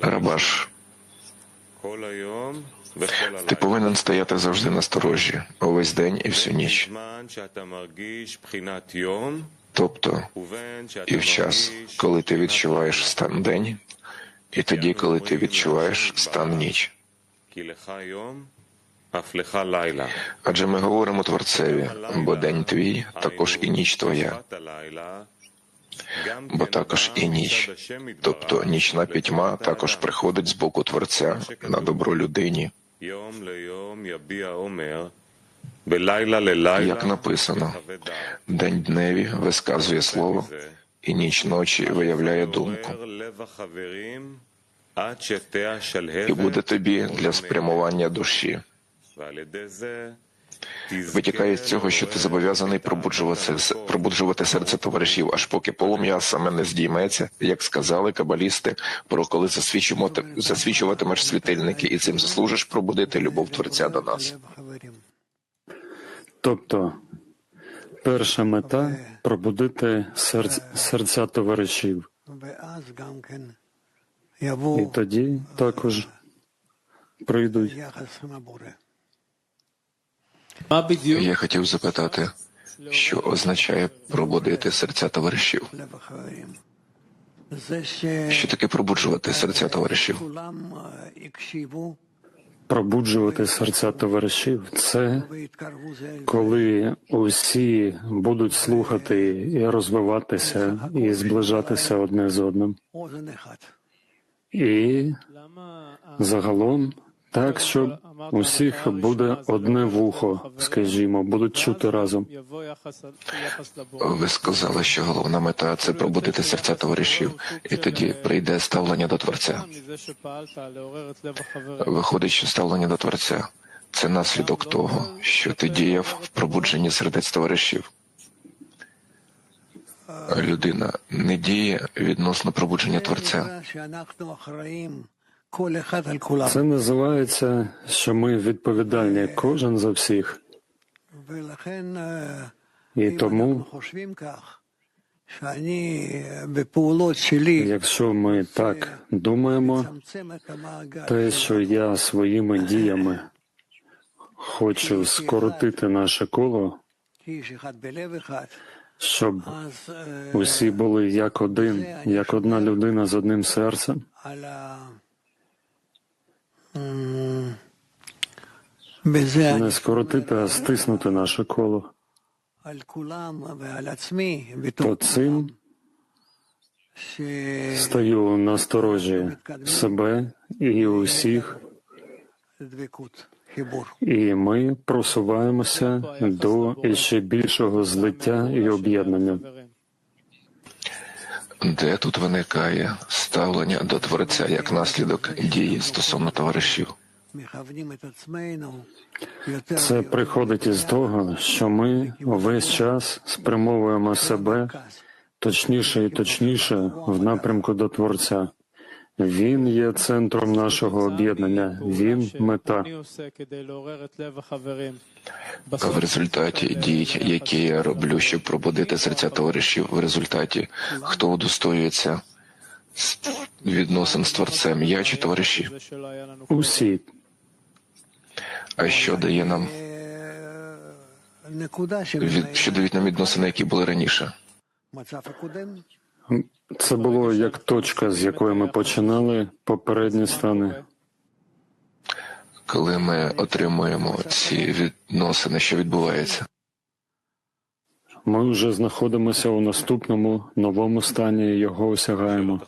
Рабаш, ти повинен стояти завжди на сторожі, увесь день і всю ніч. Тобто і в час, коли ти відчуваєш стан день, і тоді, коли ти відчуваєш стан ніч. Адже ми говоримо Творцеві, бо день твій також і ніч твоя бо також і ніч, тобто нічна пітьма також приходить з боку Творця на добро людині. Як написано, день дневі висказує слово, і ніч ночі виявляє думку. І буде тобі для спрямування душі. Витікає з цього, що ти зобов'язаний пробуджувати пробуджувати серце товаришів, аж поки полум'я саме не здійметься, як сказали кабалісти, про коли засвічуватимеш світильники, і цим заслужиш пробудити любов творця до нас. Тобто перша мета пробудити серць, серця товаришів. І тоді також прийдуть я хотів запитати, що означає пробудити серця товаришів? Що таке пробуджувати серця товаришів? Пробуджувати серця товаришів це коли усі будуть слухати і розвиватися, і зближатися одне з одним. І загалом так, що усіх буде одне вухо, скажімо, будуть чути разом. Ви сказали, що головна мета це пробудити серця товаришів, і тоді прийде ставлення до творця. Виходить, що ставлення до творця це наслідок того, що ти діяв в пробудженні сердець товаришів. Людина не діє відносно пробудження творця. Це називається, що ми відповідальні кожен за всіх. І тому, якщо ми так думаємо, те, що я своїми діями хочу скоротити наше коло, щоб усі були як один, як одна людина з одним серцем не скоротити, а стиснути наше коло. То цим стаю насторожі себе і усіх, і ми просуваємося до ще більшого злиття і об'єднання де тут виникає ставлення до Творця як наслідок дії стосовно товаришів. Це приходить із того, що ми весь час спрямовуємо себе точніше і точніше в напрямку до Творця. Він є центром нашого об'єднання. Він мета. В результаті дій, які я роблю, щоб пробудити серця товаришів. В результаті хто удостоюється відносин з творцем, я чи товариші? Усі. А що дає нам? Від, що дають нам відносини, які були раніше? Це було як точка, з якої ми починали попередні стани. Коли ми отримуємо ці відносини, що відбувається, ми вже знаходимося у наступному новому стані і його осягаємо.